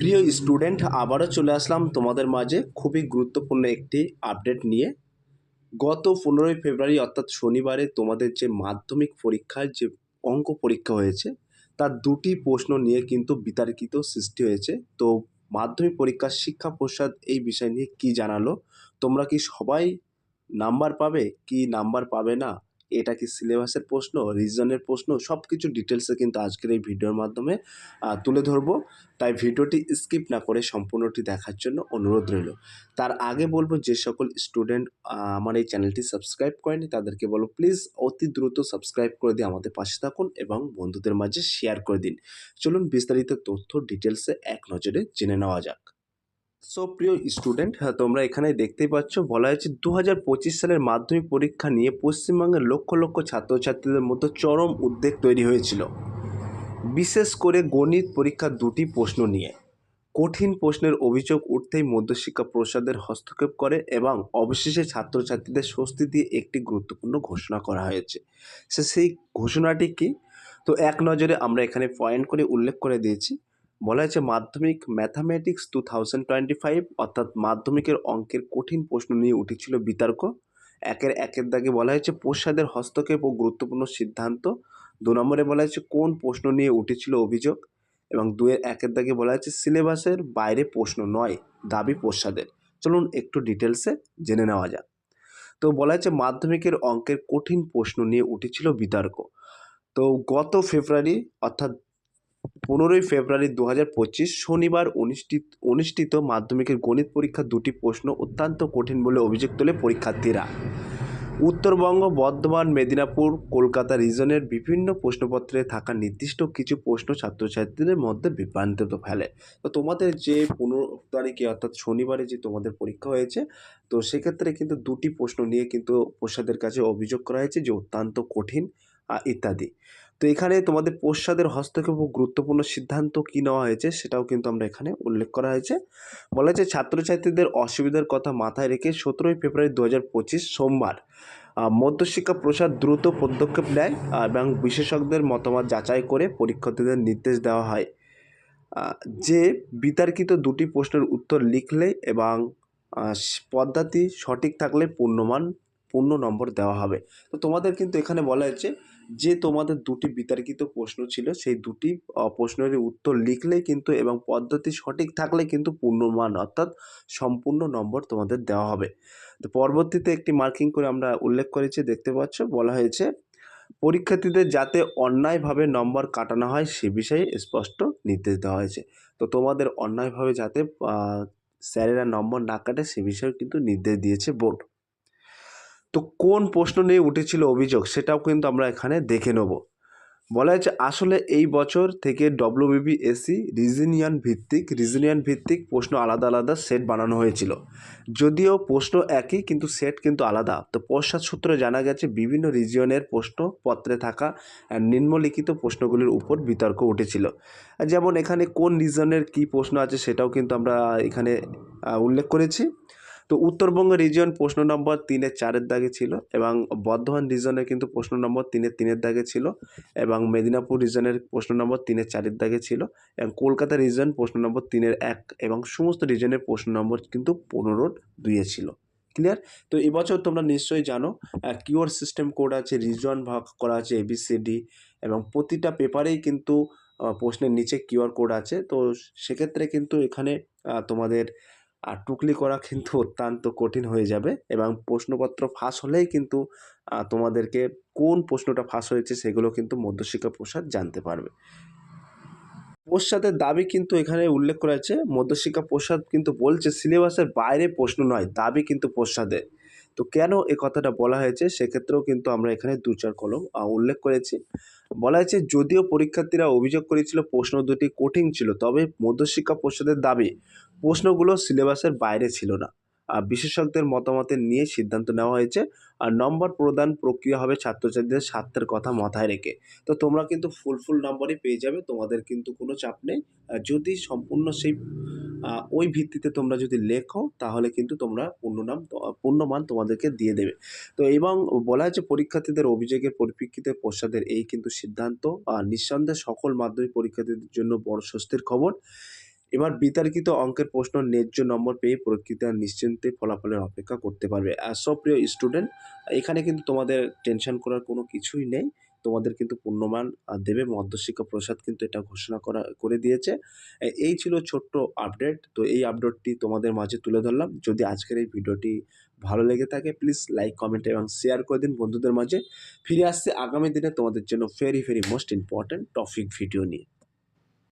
প্রিয় স্টুডেন্ট, আবারও চলে আসলাম তোমাদের মাঝে খুবই গুরুত্বপূর্ণ একটি আপডেট নিয়ে। গত পনেরোই ফেব্রুয়ারি, অর্থাৎ শনিবারে, তোমাদের যে মাধ্যমিক পরীক্ষার যে অঙ্ক পরীক্ষা হয়েছে, তার দুটি প্রশ্ন নিয়ে কিন্তু বিতার্কিত সৃষ্টি হয়েছে। তো মাধ্যমিক পরীক্ষার শিক্ষা প্রসাদ এই বিষয় নিয়ে কি জানালো? তোমরা কি সবাই নাম্বার পাবে? কি নাম্বার পাবে না? এটা কি সিলেবাসের প্রশ্ন রিজনের প্রশ্ন সব কিছু ডিটেলসে কিন্তু আজকের এই ভিডিওর মাধ্যমে তুলে ধরবো। তাই ভিডিওটি স্কিপ না করে সম্পূর্ণটি দেখার জন্য অনুরোধ রইল। তার আগে বলব, যে সকল স্টুডেন্ট আমার এই চ্যানেলটি সাবস্ক্রাইব করেনি, তাদেরকে বলব প্লিজ অতি দ্রুত সাবস্ক্রাইব করে দিয়ে আমাদের পাশে থাকুন এবং বন্ধুদের মাঝে শেয়ার করে দিন। চলুন বিস্তারিত তথ্য ডিটেলসে এক নজরে জেনে নেওয়া যাক। সো প্রিয় স্টুডেন্ট হ্যাঁ তোমরা এখানে দেখতেই পাচ্ছ, বলা হয়েছে দু হাজার পঁচিশ সালের মাধ্যমিক পরীক্ষা নিয়ে পশ্চিমবঙ্গের লক্ষ লক্ষ ছাত্রছাত্রীদের মধ্যে চরম উদ্বেগ তৈরি হয়েছিল। বিশেষ করে গণিত পরীক্ষার দুটি প্রশ্ন নিয়ে। কঠিন প্রশ্নের অভিযোগ উঠতেই মধ্যশিক্ষা প্রসাদের হস্তক্ষেপ করে এবং অবশেষে ছাত্রছাত্রীদের স্বস্তি দিয়ে একটি গুরুত্বপূর্ণ ঘোষণা করা হয়েছে। সে, সেই ঘোষণাটি কি? তো এক নজরে আমরা এখানে পয়েন্ট করে উল্লেখ করে দিয়েছি। বলা হয়েছে মাধ্যমিক mathematics two thousand twenty five অর্থাৎ মাধ্যমিকের অঙ্কের কঠিন প্রশ্ন নিয়ে উঠেছিল বিতর্ক। একের একের দাগে বলা হয়েছে প্রসাদের হস্তক্ষেপ ও গুরুত্বপূর্ণ সিদ্ধান্ত। দু নম্বরে বলা হয়েছে কোন প্রশ্ন নিয়ে উঠেছিল অভিযোগ। এবং দুয়ের একের দাগে বলা হয়েছে সিলেবাসের বাইরে প্রশ্ন নয়, দাবি প্রসাদের। চলুন একটু ডিটেলসে জেনে নেওয়া যাক। তো বলা হয়েছে মাধ্যমিকের অঙ্কের কঠিন প্রশ্ন নিয়ে উঠেছিল বিতর্ক। তো গত ফেব্রুয়ারি, অর্থাৎ পনেরোই ফেব্রুয়ারি দু হাজার পঁচিশ শনিবার অনুষ্ঠিত অনুষ্ঠিত মাধ্যমিকের গণিত পরীক্ষার দুটি প্রশ্ন অত্যন্ত কঠিন বলে অভিযোগ তোলে পরীক্ষার্থীরা। উত্তরবঙ্গ, বর্ধমান, মেদিনীপুর, কলকাতা রিজনের বিভিন্ন প্রশ্নপত্রে থাকা নির্দিষ্ট কিছু প্রশ্ন ছাত্রছাত্রীদের মধ্যে বিভ্রান্তিত ফেলে। তো তোমাদের যে পনেরো তারিখে অর্থাৎ শনিবারে যে তোমাদের পরীক্ষা হয়েছে, তো সেক্ষেত্রে কিন্তু দুটি প্রশ্ন নিয়ে কিন্তু প্রসাদের কাছে অভিযোগ করা হয়েছে যে অত্যন্ত কঠিন ইত্যাদি। তো এখানে তোমাদের প্রসাদের হস্তক্ষেপ ও গুরুত্বপূর্ণ সিদ্ধান্ত কী নেওয়া হয়েছে সেটাও কিন্তু আমরা এখানে উল্লেখ করা হয়েছে। বলা হয়েছে, ছাত্রছাত্রীদের অসুবিধার কথা মাথায় রেখে সতেরোই ফেব্রুয়ারি দু পঁচিশ সোমবার মধ্যশিক্ষা প্রসার দ্রুত পদক্ষেপ নেয় এবং বিশেষজ্ঞদের মতামত যাচাই করে পরীক্ষার্থীদের নির্দেশ দেওয়া হয়। যে বিতর্কিত দুটি প্রশ্নের উত্তর লিখলে এবং পদ্ধতি সঠিক থাকলে পূর্ণমান পূর্ণ নম্বর দেওয়া হবে। তো তোমাদের কিন্তু এখানে বলা হয়েছে যে তোমাদের দুটি বিতর্কিত প্রশ্ন ছিল, সেই দুটি প্রশ্নের উত্তর লিখলেই কিন্তু এবং পদ্ধতি সঠিক থাকলে কিন্তু পূর্ণমান অর্থাৎ সম্পূর্ণ নম্বর তোমাদের দেওয়া হবে। তো পরবর্তীতে একটি মার্কিং করে আমরা উল্লেখ করেছি, দেখতে পাচ্ছ, বলা হয়েছে, পরীক্ষার্থীদের যাতে অন্যায়ভাবে নম্বর কাটানো হয় সে বিষয়ে স্পষ্ট নির্দেশ দেওয়া হয়েছে। তো তোমাদের অন্যায়ভাবে যাতে স্যারেরা নম্বর না কাটে সে বিষয়ে কিন্তু নির্দেশ দিয়েছে বোর্ড। তো কোন প্রশ্ন নিয়ে উঠেছিল অভিযোগ সেটাও কিন্তু আমরা এখানে দেখে নেব। বলা হয়েছে, আসলে এই বছর থেকে ডব্লিউবিবিএসসি রিজিনিয়ান ভিত্তিক রিজিনিয়ান ভিত্তিক প্রশ্ন আলাদা আলাদা সেট বানানো হয়েছিল। যদিও প্রশ্ন একই, কিন্তু সেট কিন্তু আলাদা। তো পশ্চাৎ সূত্রে জানা গেছে, বিভিন্ন রিজিয়নের প্রশ্নপত্রে থাকা নিম্নলিখিত প্রশ্নগুলির উপর বিতর্ক উঠেছিল। যেমন এখানে কোন রিজনের কী প্রশ্ন আছে সেটাও কিন্তু আমরা এখানে উল্লেখ করেছি। তো উত্তরবঙ্গ রিজিয়ন প্রশ্ন নম্বর তিনের চারের দাগে ছিল এবং বর্ধমান রিজনের কিন্তু প্রশ্ন নম্বর তিনের তিনের দাগে ছিল এবং মেদিনীপুর রিজনের প্রশ্ন নম্বর তিনের চারের দাগে ছিল এবং কলকাতা রিজন প্রশ্ন নম্বর তিনের এক এবং সমস্ত রিজনের প্রশ্ন নম্বর কিন্তু পনেরোর দুইয়ে ছিল। ক্লিয়ার তো এবছর তোমরা নিশ্চয়ই জানো কিওর সিস্টেম কোড আছে রিজন ভাগ করা আছে এবিসিডি এবং প্রতিটা পেপারেই কিন্তু প্রশ্নের নিচে কিউআর কোড আছে। তো সেক্ষেত্রে কিন্তু এখানে তোমাদের আর টুকলি করা কিন্তু অত্যন্ত কঠিন হয়ে যাবে এবং প্রশ্নপত্র ফাঁস হলেই কিন্তু তোমাদেরকে কোন প্রশ্নটা ফাঁস হয়েছে সেগুলো কিন্তু মধ্যশিক্ষা প্রসাদ জানতে পারবে। প্রসাদের দাবি কিন্তু এখানে উল্লেখ করা আছে মধ্যশিক্ষা প্রসাদ কিন্তু বলছে সিলেবাসের বাইরে প্রশ্ন নয়, দাবি কিন্তু প্রসাদের। তো কেন এ কথাটা বলা হয়েছে? সেক্ষেত্রেও কিন্তু আমরা এখানে দু চার কলম উল্লেখ করেছি। বলা হয়েছে, যদিও পরীক্ষার্থীরা অভিযোগ করেছিল প্রশ্ন দুটি কঠিন ছিল, তবে মধ্যশিক্ষা পর্ষদের দাবি, প্রশ্নগুলো সিলেবাসের বাইরে ছিল না। বিশেষজ্ঞদের মতামতে নিয়ে সিদ্ধান্ত নেওয়া হয়েছে। আর নম্বর প্রদান প্রক্রিয়া হবে ছাত্রছাত্রীদের স্বার্থের কথা মাথায় রেখে। তো তোমরা কিন্তু ফুল ফুল নম্বরই পেয়ে যাবে, তোমাদের কিন্তু কোনো চাপ নেই। যদি সম্পূর্ণ সেই ওই ভিত্তিতে তোমরা যদি লেখো, তাহলে কিন্তু তোমরা পূর্ণ পূর্ণনাম পূর্ণমান তোমাদেরকে দিয়ে দেবে। তো এবং বলা হয়েছে পরীক্ষার্থীদের অভিযোগের পরিপ্রেক্ষিতে প্রসাদের এই কিন্তু সিদ্ধান্ত নিঃসন্দেহে সকল মাধ্যমিক পরীক্ষার্থীদের জন্য বড় স্বস্তির খবর। এবার বিতর্কিত অঙ্কের প্রশ্ন ন্যায্য নম্বর পেয়ে প্রকৃতি নিশ্চিন্তে ফলাফলের অপেক্ষা করতে পারবে। আর সব প্রিয় স্টুডেন্ট এখানে কিন্তু তোমাদের টেনশন করার কোনো কিছুই নেই। তোমাদের কিন্তু পূর্ণমান দেবে। মধ্যশিক্ষা প্রসাদ কিন্তু এটা ঘোষণা করা, করে দিয়েছে। এই ছিল ছোট্ট আপডেট তো এই আপডেটটি তোমাদের মাঝে তুলে ধরলাম। যদি আজকের এই ভিডিওটি ভালো লেগে থাকে প্লিজ লাইক কমেন্ট এবং শেয়ার করে দিন বন্ধুদের মাঝে। ফিরে আসছে আগামী দিনে তোমাদের জন্য very very most important topic video নিয়ে।